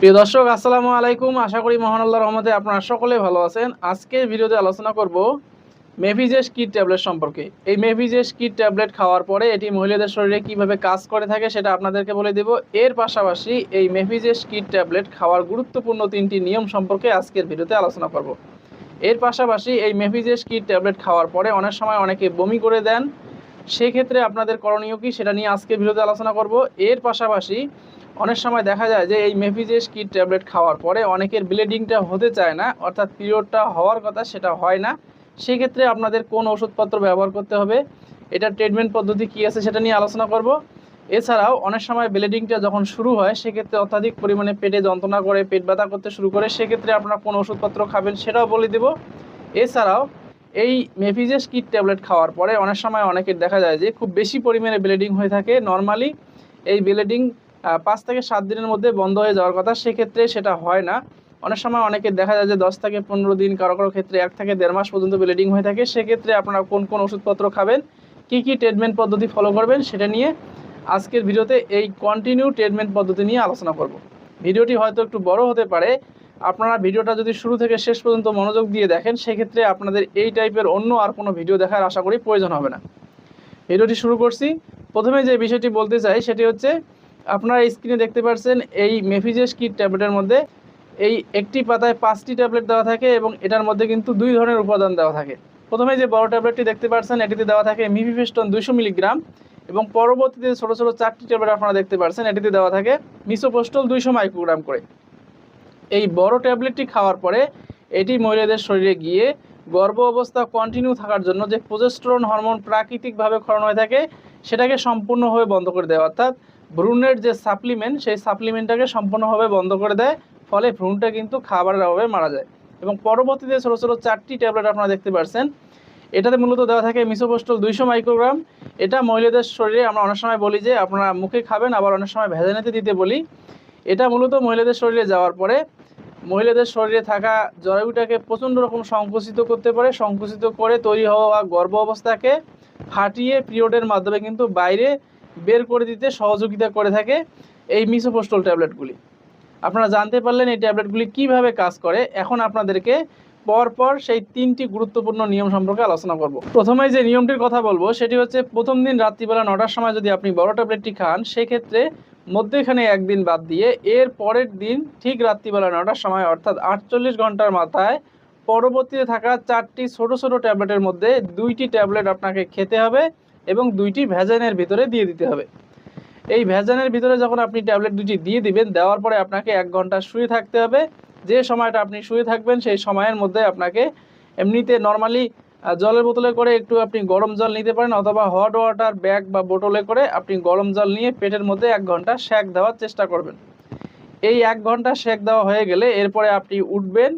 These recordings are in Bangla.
প্রিয় দর্শক, আসসালামু আলাইকুম। আশা করি মহান আল্লাহর রহমতে আপনারা সকলে ভালো আছেন। আজকের ভিডিওতে আলোচনা করব মেভিজেস কিট ট্যাবলেট সম্পর্কে। এই মেভিজেস কিট ট্যাবলেট খাওয়ার পরে এটি মহিলাদের শরীরে কীভাবে কাজ করে থাকে সেটা আপনাদেরকে বলে দেব। এর পাশাপাশি এই মেভিজেস কিট ট্যাবলেট খাওয়ার গুরুত্বপূর্ণ তিনটি নিয়ম সম্পর্কে আজকের ভিডিওতে আলোচনা করব। এর পাশাপাশি এই মেভিজেস কিট ট্যাবলেট খাওয়ার পরে অনেক সময় অনেকে বমি করে দেন। সেক্ষেত্রে আপনাদের করণীয় কি সেটা নিয়ে আজকের ভিডিওতে আলোচনা করব। এর পাশাপাশি অনেক সময় দেখা যায় যে এই মেফিজেস কিট ট্যাবলেট খাওয়ার পরে অনেকের ব্লিডিংটা হতে চায় না, অর্থাৎ পিরিয়ডটা হওয়ার কথা সেটা হয় না। সেক্ষেত্রে আপনাদের কোন ওষুধপত্র ব্যবহার করতে হবে এটার ট্রিটমেন্ট পদ্ধতি কী আছে সেটা নিয়ে আলোচনা করব। এছাড়াও অনেক সময় ব্লিডিংটা যখন শুরু হয়, সেক্ষেত্রে অত্যাধিক পরিমাণে পেটে যন্ত্রণা করে, পেট ব্যথা করতে শুরু করে, সেক্ষেত্রে আপনারা কোন ওষুধপত্র খাবেন সেটাও বলে দেব। এছাড়াও এই মেফিজেস কিট ট্যাবলেট খাওয়ার পরে অনেক সময় অনেকের দেখা যায় যে খুব বেশি পরিমাণে ব্লিডিং হয়ে থাকে। নর্মালি এই ব্লিডিং পাঁচ থেকে সাত দিনের মধ্যে বন্ধ হয়ে যাওয়ার কথা, সেক্ষেত্রে সেটা হয় না। অনেক সময় অনেকে দেখা যায় যে দশ থেকে পনেরো দিন কারও কারও ক্ষেত্রে এক থেকে দেড় মাস পর্যন্ত ব্লিডিং হয়ে থাকে। সেক্ষেত্রে আপনারা কোন কোন ওষুধপত্র খাবেন, কী কী ট্রিটমেন্ট পদ্ধতি ফলো করবেন, সেটা নিয়ে আজকের ভিডিওতে এই কন্টিনিউ ট্রিটমেন্ট পদ্ধতি নিয়ে আলোচনা করব। ভিডিওটি হয়তো একটু বড় হতে পারে। আপনারা ভিডিওটা যদি শুরু থেকে শেষ পর্যন্ত মনোযোগ দিয়ে দেখেন, সেক্ষেত্রে আপনাদের এই টাইপের অন্য আর কোনো ভিডিও দেখার আশা করি প্রয়োজন হবে না। ভিডিওটি শুরু করছি। প্রথমে যে বিষয়টি বলতে চাই, সেটি হচ্ছে আপনারা স্ক্রিনে দেখতে পাচ্ছেন এই মেফিজেস কিট ট্যাবলেটের মধ্যে এই একটি পাতায় পাঁচটি ট্যাবলেট দেওয়া থাকে এবং এটার মধ্যে কিন্তু দুই ধরনের উপাদান দেওয়া থাকে। প্রথমে যে বড় ট্যাবলেটটি দেখতে পাচ্ছেন এটিতে দেওয়া থাকে মিফিফেস্টন দুশো মিলিগ্রাম এবং পরবর্তীতে ছোটো ছোটো চারটি ট্যাবলেট আপনারা দেখতে পাচ্ছেন এটিতে দেওয়া থাকে মিসোপোস্টল দুইশো মাইক্রোগ্রাম করে। এই বড় ট্যাবলেটটি খাওয়ার পরে এটি মহিলাদের শরীরে গিয়ে গর্ভ অবস্থা কন্টিনিউ থাকার জন্য যে প্রজেস্টেরন হরমোন প্রাকৃতিকভাবে ক্ষরণ হয়ে থাকে, সেটাকে সম্পূর্ণভাবে বন্ধ করে দেয়। অর্থাৎ ভ্রূণের যে সাপ্লিমেন্ট, সেই সাপ্লিমেন্টটাকে সম্পূর্ণভাবে বন্ধ করে দেয়। ফলে ভ্রূণটা কিন্তু খাবারের অভাবে মারা যায়। এবং পরবর্তীতে ছোটো ছোটো চারটি ট্যাবলেট আপনারা দেখতে পাচ্ছেন এটাতে মূলত দেওয়া থাকে মিসোপোস্টল দুইশো মাইক্রোগ্রাম। এটা মহিলাদের শরীরে আমরা অনেক সময় বলি যে, আপনারা মুখে খাবেন, আবার অনেক সময় ভেজানিতে দিতে বলি। এটা মূলত মহিলাদের শরীরে যাওয়ার পরে, মহিলাদের শরীরে থাকা জরায়ুটাকে প্রচণ্ড রকম সংকুচিত করতে পারে। সংকুচিত করে তৈরি হওয়া গর্ভ অবস্থাকে ফাটিয়ে পিরিয়ডের মাধ্যমে কিন্তু বাইরে বের করে দিতে সহযোগিতা করে থাকে এই মিসোপোস্টল ট্যাবলেটগুলি। আপনারা জানতে পারলেন এই ট্যাবলেটগুলি কীভাবে কাজ করে। এখন আপনাদেরকে পরপর সেই তিনটি গুরুত্বপূর্ণ নিয়ম সম্পর্কে আলোচনা করব। প্রথমে যে নিয়মটির কথা বলব, সেটি হচ্ছে প্রথম দিন রাত্রিবেলা নটার সময় যদি আপনি বড় ট্যাবলেটটি খান, সেক্ষেত্রে মধ্যেখানে একদিন বাদ দিয়ে এর পরের দিন ঠিক রাত্রিবেলা নটার সময়, অর্থাৎ আটচল্লিশ ঘণ্টার মাথায় পরবর্তীতে থাকা চারটি ছোট ছোট ট্যাবলেটের মধ্যে দুইটি ট্যাবলেট আপনাকে খেতে হবে। এবং দুইটি ভ্যাজানের ভিতরে দিয়ে দিতে হবে। এই ভ্যাজানের ভিতরে যখন আপনি ট্যাবলেট দুটি দিয়ে দিবেন, দেওয়ার পরে আপনাকে এক ঘণ্টা শুয়ে থাকতে হবে। যে সময়টা আপনি শুয়ে থাকবেন, সেই সময়ের মধ্যে আপনাকে এমনিতে নর্মালি জলের বোতলে করে একটু আপনি গরম জল নিতে পারেন অথবা হট ওয়াটার ব্যাগ বা বোতলে করে আপনি গরম জল নিয়ে পেটের মধ্যে এক ঘণ্টা শ্যাক দেওয়ার চেষ্টা করবেন। এই এক ঘণ্টা শ্যাক দেওয়া হয়ে গেলে এরপরে আপনি উঠবেন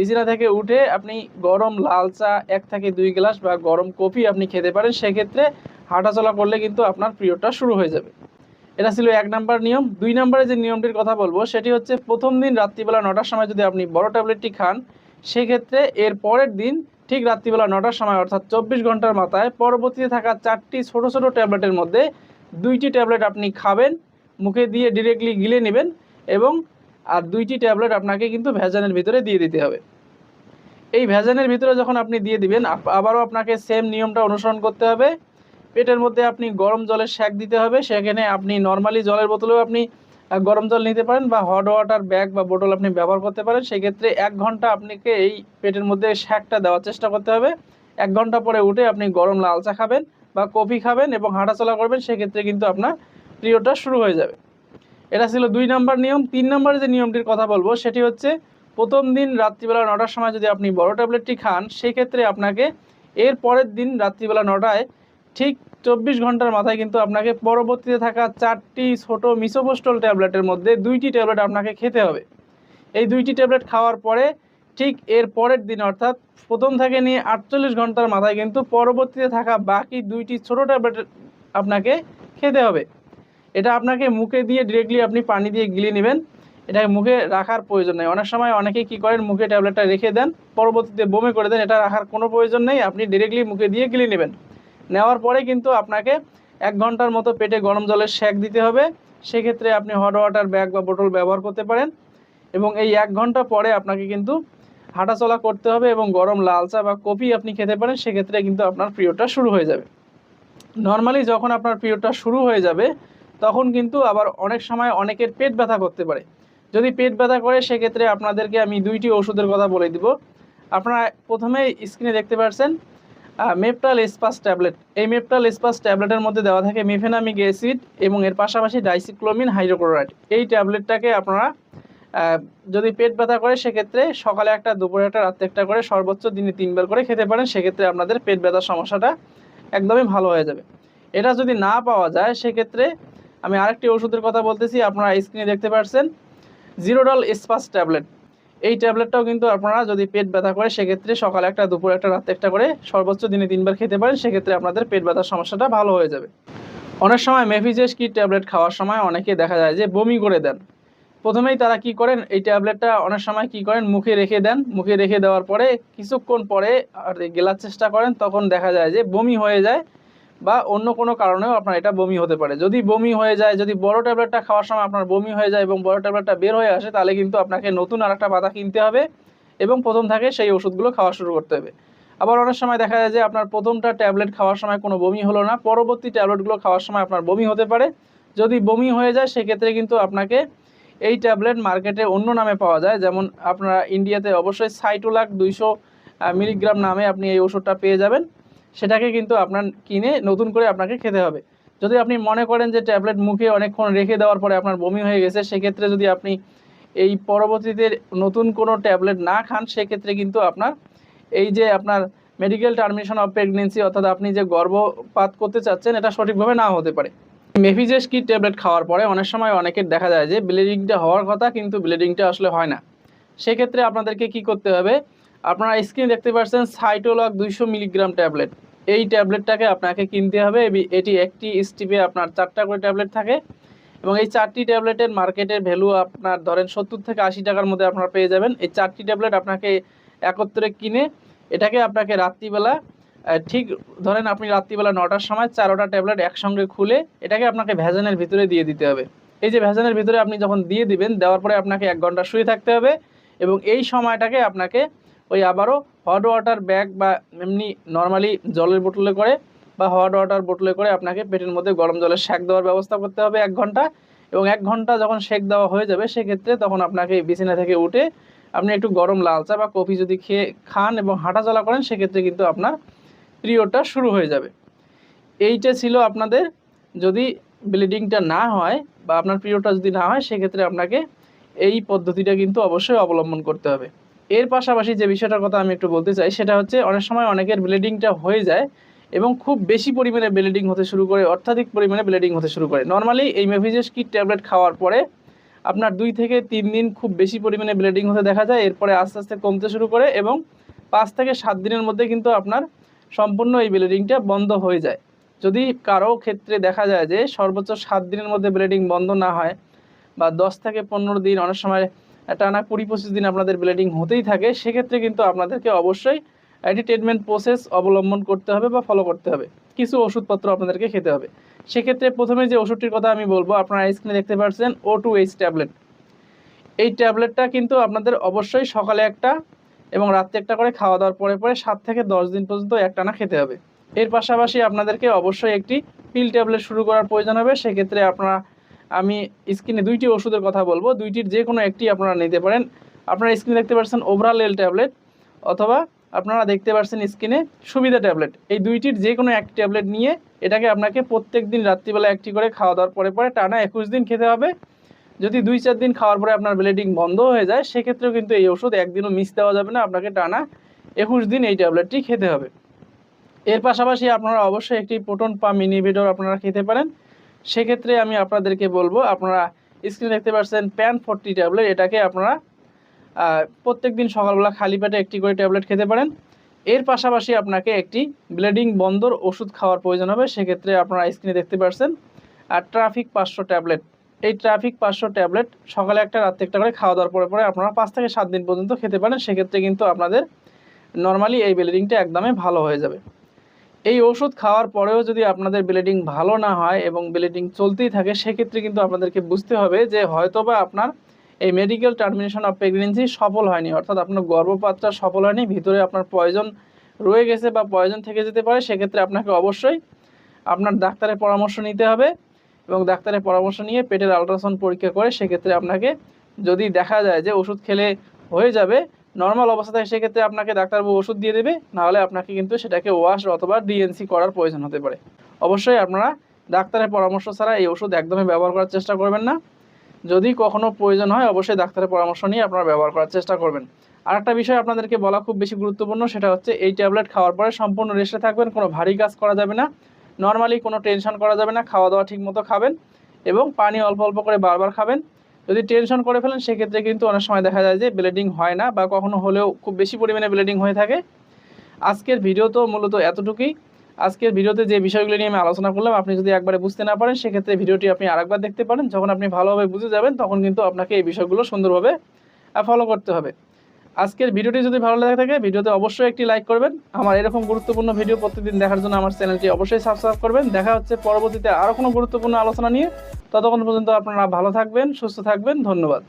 বিছানা থেকে উঠে আপনি গরম লাল চা এক থেকে দুই গ্লাস বা গরম কফি আপনি খেতে পারেন, সেক্ষেত্রে হাঁটাচলা করলে কিন্তু আপনার পিরিয়ডটা শুরু হয়ে যাবে। এটা ছিল এক নাম্বার নিয়ম। দুই নম্বরে যে নিয়মটির কথা বলব, সেটি হচ্ছে প্রথম দিন রাত্রিবেলা নটার সময় যদি আপনি বড় ট্যাবলেটটি খান, সেক্ষেত্রে এর পরের দিন ঠিক রাত্রিবেলা নটার সময়, অর্থাৎ চব্বিশ ঘণ্টার মাথায় পরবর্তীতে থাকা চারটি ছোট ছোট ট্যাবলেটের মধ্যে দুইটি ট্যাবলেট আপনি খাবেন, মুখে দিয়ে ডিরেক্টলি গিলে নেবেন এবং আর দুইটি ট্যাবলেট আপনাকে কিন্তু ভ্যাজানের ভিতরে দিয়ে দিতে হবে। এই ভ্যাজানের ভিতরে যখন আপনি দিয়ে দিবেন আবারও আপনাকে সেম নিয়মটা অনুসরণ করতে হবে। পেটের মধ্যে আপনি গরম জলের শ্যাক দিতে হবে। সেখানে আপনি নর্মালি জলের বোতলেও আপনি গরম জল নিতে পারেন বা হট ওয়াটার ব্যাগ বা বোতল আপনি ব্যবহার করতে পারেন। সেক্ষেত্রে এক ঘণ্টা আপনাকে এই পেটের মধ্যে শ্যাকটা দেওয়ার চেষ্টা করতে হবে। এক ঘণ্টা পরে উঠে আপনি গরম লাল চা খাবেন বা কফি খাবেন এবং হাঁটাচলা করবেন। সেক্ষেত্রে কিন্তু আপনার পিরিয়ডটা শুরু হয়ে যাবে। এটা ছিল দুই নাম্বার নিয়ম। তিন নম্বরে যে নিয়মটির কথা বলব, সেটি হচ্ছে প্রথম দিন রাত্রিবেলা নটার সময় যদি আপনি বড় ট্যাবলেটটি খান, সেক্ষেত্রে আপনাকে এর পরের দিন রাত্রিবেলা নটায় ঠিক চব্বিশ ঘণ্টার মাথায় কিন্তু আপনাকে পরবর্তীতে থাকা চারটি ছোট মিসোপোস্টল ট্যাবলেটের মধ্যে দুইটি ট্যাবলেট আপনাকে খেতে হবে। এই দুইটি ট্যাবলেট খাওয়ার পরে ঠিক এর পরের দিন অর্থাৎ প্রথম থেকে নিয়ে আটচল্লিশ ঘণ্টার মাথায় কিন্তু পরবর্তীতে থাকা বাকি দুইটি ছোট ট্যাবলেট আপনাকে খেতে হবে। এটা আপনাকে মুখে দিয়ে ডিরেক্টলি আপনি পানি দিয়ে গিলে নেবেন। এটা মুখে রাখার প্রয়োজন নেই। অনেক সময় অনেকেই কী করেন, মুখে ট্যাবলেটটা রেখে দেন, পরবর্তীতে বমি করে দেন, এটা রাখার কোনো প্রয়োজন নেই। আপনি ডিরেক্টলি মুখে দিয়ে গিলে নেবেন। নেওয়ার পরে কিন্তু আপনাকে এক ঘণ্টার মতো পেটে গরম জলের শ্যাক দিতে হবে। সেক্ষেত্রে আপনি হট ওয়াটার ব্যাগ বা বোটল ব্যবহার করতে পারেন এবং এই এক ঘণ্টা পরে আপনাকে কিন্তু হাঁটাচলা করতে হবে এবং গরম লাল চা বা কফি আপনি খেতে পারেন, সেক্ষেত্রে কিন্তু আপনার পিরিয়ডটা শুরু হয়ে যাবে। নর্মালি যখন আপনার পিরিয়ডটা শুরু হয়ে যাবে তখন কিন্তু আবার অনেক সময় অনেকের পেট ব্যথা করতে পারে। যদি পেট ব্যথা করে, সেক্ষেত্রে আপনাদেরকে আমি দুইটি ওষুধের কথা বলে দিব। আপনারা প্রথমে স্ক্রিনে দেখতে পাচ্ছেন মেপটাল এসপাস ট্যাবলেট। এই মেপটাল এসপাস ট্যাবলেটের মধ্যে দেওয়া থাকে মেফেনামিক অ্যাসিড এবং এর পাশাপাশি ডাইসিক্লোমিন হাইড্রোক্লোরাইড। এই ট্যাবলেটটাকে আপনারা যদি পেট ব্যথা করে, সেক্ষেত্রে সকালে একটা, দুপুরে একটা, রাত্রে একটা করে, সর্বোচ্চ দিনে তিনবার করে খেতে পারেন। সেক্ষেত্রে আপনাদের পেট ব্যথার সমস্যাটা একদমই ভালো হয়ে যাবে। এটা যদি না পাওয়া যায়, সেক্ষেত্রে আমি আরেকটি ওষুধের কথা বলতেছি, আপনারা স্ক্রিনে দেখতে পাচ্ছেন জিরোডল স্পাস ট্যাবলেট এই ট্যাবলেটটাও কিন্তু আপনারা যদি পেট ব্যথা করে, সেক্ষেত্রে সকালে একটা, দুপুরে একটা, রাতে একটা করে সর্বোচ্চ দিনে তিনবার খেতে পারেন, সেক্ষেত্রে আপনাদের পেট ব্যথার সমস্যাটা ভালো হয়ে যাবে। অনেক সময় মেফিজেস কি ট্যাবলেট খাওয়ার সময় অনেকে দেখা যায় যে বমি করে দেন। প্রথমেই তারা কি করেন, এই ট্যাবলেটটা অনেক সময় কি করেন, মুখে রেখে দেন। মুখে রেখে দেওয়ার পরে কিছুক্ষণ পরে আর গেলার চেষ্টা করেন, তখন দেখা যায় যে বমি হয়ে যায় বা অন্য কোনো কারণেও আপনার এটা বমি হতে পারে। যদি বমি হয়ে যায়, যদি বড় ট্যাবলেটটা খাওয়ার সময় আপনার বমি হয়ে যায় এবং বড় ট্যাবলেটটা বের হয়ে আসে, তাহলে কিন্তু আপনাকে নতুন আর একটা পাতা কিনতে হবে এবং প্রথম থেকে সেই ওষুধগুলো খাওয়া শুরু করতে হবে। আবার অনেক সময় দেখা যায় যে আপনার প্রথমটা ট্যাবলেট খাওয়ার সময় কোনো বমি হলো না, পরবর্তী ট্যাবলেটগুলো খাওয়ার সময় আপনার বমি হতে পারে। যদি বমি হয়ে যায়, সেক্ষেত্রে কিন্তু আপনাকে এই ট্যাবলেট মার্কেটে অন্য নামে পাওয়া যায়। যেমন আপনারা ইন্ডিয়াতে অবশ্যই সাইটোলাক দুইশো মিলিগ্রাম নামে আপনি এই ওষুধটা পেয়ে যাবেন। সেটাকে কিন্তু আপনার কিনে নতুন করে আপনাকে খেতে হবে। যদি আপনি মনে করেন যে ট্যাবলেট মুখে অনেকক্ষণ রেখে দেওয়ার পরে আপনার বমি হয়ে গেছে, সেক্ষেত্রে যদি আপনি এই পরবর্তীতে নতুন কোনো ট্যাবলেট না খান, সেক্ষেত্রে কিন্তু আপনার এই যে আপনার মেডিকেল টার্মিনেশন অফ প্রেগনেন্সি অর্থাৎ আপনি যে গর্ভপাত করতে চাচ্ছেন, এটা সঠিকভাবে না হতে পারে। মেফিজেস কি ট্যাবলেট খাওয়ার পরে অনেক সময় অনেকের দেখা যায় যে ব্লিডিংটা হওয়ার কথা কিন্তু ব্লিডিংটা আসলে হয় না। সেক্ষেত্রে আপনাদেরকে কি করতে হবে আপনারা স্ক্রিনে দেখতে পাচ্ছেন সাইটোলক দুইশো মিলিগ্রাম ট্যাবলেট এই ট্যাবলেটটাকে আপনাকে কিনতে হবে। এটি একটি স্টিপে আপনার চারটা করে ট্যাবলেট থাকে। এবং এই চারটি ট্যাবলেটের মার্কেটের ভ্যালু আপনার ধরেন সত্তর থেকে আশি টাকার মধ্যে আপনারা পেয়ে যাবেন। এই চারটি ট্যাবলেট আপনাকে একত্রে কিনে এটাকে আপনাকে রাত্রিবেলা ঠিক ধরেন আপনি রাত্রিবেলা নটার সময় চারোটা ট্যাবলেট একসঙ্গে খুলে এটাকে আপনাকে ভ্যাজানের ভিতরে দিয়ে দিতে হবে। এই যে ভ্যাজানের ভিতরে আপনি যখন দিয়ে দিবেন, দেওয়ার পরে আপনাকে এক ঘণ্টা শুয়ে থাকতে হবে। এবং এই সময়টাকে আপনাকে ওই আবারও হট ওয়াটার ব্যাগ বা এমনি নর্মালি জলের বোতলে করে বা হট ওয়াটার বোতলে করে আপনাকে পেটের মধ্যে গরম জলের শেক দেওয়ার ব্যবস্থা করতে হবে এক ঘণ্টা এবং এক ঘণ্টা যখন শেক দেওয়া হয়ে যাবে সেক্ষেত্রে তখন আপনাকে বিছানা থেকে উঠে আপনি একটু গরম লাল চা বা কফি যদি খেয়ে খান এবং হাঁটাচলা করেন সেক্ষেত্রে কিন্তু আপনার পিরিয়ডটা শুরু হয়ে যাবে। এইটা ছিল আপনাদের যদি ব্লিডিংটা না হয় বা আপনার পিরিয়ডটা যদি না হয় সেক্ষেত্রে আপনাকে এই পদ্ধতিটা কিন্তু অবশ্যই অবলম্বন করতে হবে। এর পাশাপাশি যে বিষয়টার কথা আমি একটু বলতে চাই, সেটা হচ্ছে অনেক সময় অনেকের ব্লিডিংটা হয়ে যায় এবং খুব বেশি পরিমাণে ব্লিডিং হতে শুরু করে, অত্যাধিক পরিমাণে ব্লিডিং হতে শুরু করে। নর্মালি এই মেভিজেস কিট ট্যাবলেট খাওয়ার পরে আপনার দুই থেকে তিন দিন খুব বেশি পরিমাণে ব্লিডিং হতে দেখা যায়, এরপরে আস্তে আস্তে কমতে শুরু করে এবং পাঁচ থেকে সাত দিনের মধ্যে কিন্তু আপনার সম্পূর্ণ এই ব্লিডিংটা বন্ধ হয়ে যায়। যদি কারও ক্ষেত্রে দেখা যায় যে সর্বোচ্চ সাত দিনের মধ্যে ব্লিডিং বন্ধ না হয় বা দশ থেকে পনেরো দিন অনেক সময় টানা কুড়ি পঁচিশ দিন আপনাদের ব্লিডিং হতেই থাকে, সেক্ষেত্রে কিন্তু আপনাদেরকে অবশ্যই একটি ট্রিটমেন্ট প্রসেস অবলম্বন করতে হবে বা ফলো করতে হবে। কিছু ওষুধপত্র আপনাদেরকে খেতে হবে। সেক্ষেত্রে প্রথমে যে ওষুধটির কথা আমি বলব, আপনারা স্ক্রিনে দেখতে পাচ্ছেন ও টু এইচ ট্যাবলেট এই ট্যাবলেটটা কিন্তু আপনাদের অবশ্যই সকালে একটা এবং রাত্রে একটা করে খাওয়া দাওয়ার পরে পরে সাত থেকে দশ দিন পর্যন্ত একটানা খেতে হবে। এর পাশাপাশি আপনাদেরকে অবশ্যই একটি পিল ট্যাবলেট শুরু করার প্রয়োজন হবে। সেক্ষেত্রে আপনারা আমি স্ক্রিনে দুইটি ওষুধের কথা বলব। দুইটির যে কোনো একটি আপনারা নিতে পারেন। আপনারা স্ক্রিনে দেখতে পাচ্ছেন ওভারাল এল ট্যাবলেট অথবা আপনারা দেখতে পাচ্ছেন স্ক্রিনে সুবিধা ট্যাবলেট এই দুইটির যে কোনো একটি ট্যাবলেট নিয়ে এটাকে আপনাকে প্রত্যেক দিন রাত্রিবেলা একটি করে খাওয়া দাওয়ার পরে পরে টানা একুশ দিন খেতে হবে। যদি দুই চার দিন খাওয়ার পরে আপনার ব্লিডিং বন্ধ হয়ে যায়, সেক্ষেত্রেও কিন্তু এই ওষুধ একদিনও মিস দেওয়া যাবে না, আপনাকে টানা একুশ দিন এই ট্যাবলেটটি খেতে হবে। এর পাশাপাশি আপনারা অবশ্যই একটি প্রোটন পাম ইনহিবিটর আপনারা খেতে পারেন। সেক্ষেত্রে আমি আপনাদেরকে বলব, আপনারা স্ক্রিনে দেখতে পাচ্ছেন প্যান ফোরটি ট্যাবলেট এটাকে আপনারা প্রত্যেক দিন সকালবেলা খালি পেটে একটি করে ট্যাবলেট খেতে পারেন। এর পাশাপাশি আপনাকে একটি ব্লিডিং বন্ধর ওষুধ খাওয়ার প্রয়োজন হবে, সেক্ষেত্রে আপনারা স্ক্রিনে দেখতে পাচ্ছেন, আর ট্রাফিক পাঁচশো ট্যাবলেট এই ট্রাফিক পাঁচশো ট্যাবলেট সকালে একটা, রাত্রে একটা করে খাওয়া দাওয়ার পরে পরে আপনারা পাঁচ থেকে সাত দিন পর্যন্ত খেতে পারেন, সেক্ষেত্রে কিন্তু আপনাদের নর্মালি এই ব্লিডিংটা একদমই ভালো হয়ে যাবে। এই ওষুধ খাওয়ার পরেও যদি আপনাদের ব্লিডিং ভালো না হয় এবং ব্লিডিং চলতেই থাকে, সেক্ষেত্রে কিন্তু আপনাদেরকে বুঝতে হবে যে হয়তোবা আপনার এই মেডিকেল টার্মিনেশন অফ প্রেগনেন্সি সফল হয়নি। অর্থাৎ আপনার গর্ভপাতটা সফল হয়নি, ভিতরে আপনার প্রয়োজন রয়ে গেছে বা প্রয়োজন থেকে যেতে পারে, সেক্ষেত্রে আপনাকে অবশ্যই আপনার ডাক্তারের পরামর্শ নিতে হবে এবং ডাক্তারের পরামর্শ নিয়ে পেটের আলট্রাসাউন্ড পরীক্ষা করে সেক্ষেত্রে আপনাকে যদি দেখা যায় যে ওষুধ খেলে হয়ে যাবে নর্মাল অবস্থা থাকে সেক্ষেত্রে আপনাকে ডাক্তারবাবু ওষুধ দিয়ে দেবে, নাহলে আপনাকে কিন্তু সেটাকে ওয়াশ অথবা ডিএনসি করার প্রয়োজন হতে পারে। অবশ্যই আপনারা ডাক্তারের পরামর্শ ছাড়া এই ওষুধ একদমই ব্যবহার করার চেষ্টা করবেন না। যদি কখনো প্রয়োজন হয়, অবশ্যই ডাক্তারের পরামর্শ নিয়ে আপনারা ব্যবহার করার চেষ্টা করবেন। আর একটা বিষয় আপনাদেরকে বলা খুব বেশি গুরুত্বপূর্ণ, সেটা হচ্ছে এই ট্যাবলেট খাওয়ার পরে সম্পূর্ণ রেস্টে থাকবেন, কোনো ভারী কাজ করা যাবে না। নর্মালি কোনো টেনশন করা যাবে না, খাওয়া দাওয়া ঠিক মতো খাবেন এবং পানি অল্প অল্প করে বারবার খাবেন। যদি টেনশন করে ফেলেন, সেক্ষেত্রে কিন্তু অনেক সময় দেখা যায় যে ব্লিডিং হয় না বা কখনো হলেও খুব বেশি পরিমাণে ব্লিডিং হয়ে থাকে। আজকের ভিডিও তো মূলত এতটুকুই। আজকের ভিডিওতে যে বিষয়গুলি নিয়ে আমি আলোচনা করলাম, আপনি যদি একবারে বুঝতে না পারেন, সেক্ষেত্রে ভিডিওটি আপনি আরেকবার দেখতে পারেন। যখন আপনি ভালোভাবে বুঝে যাবেন, তখন কিন্তু আপনাকে এই বিষয়গুলো সুন্দরভাবে ফলো করতে হবে। আজকের ভিডিওটি যদি ভালো লাগে থাকে, ভিডিওতে অবশ্যই একটি লাইক করবেন। আমার এরকম গুরুত্বপূর্ণ ভিডিও প্রতিদিন দেখার জন্য আমার চ্যানেলটি অবশ্যই সাবস্ক্রাইব করবেন। দেখা হচ্ছে পরবর্তীতে আরও কোনো গুরুত্বপূর্ণ আলোচনা নিয়ে। ততক্ষণ পর্যন্ত আপনারা ভালো থাকবেন, সুস্থ থাকবেন। ধন্যবাদ।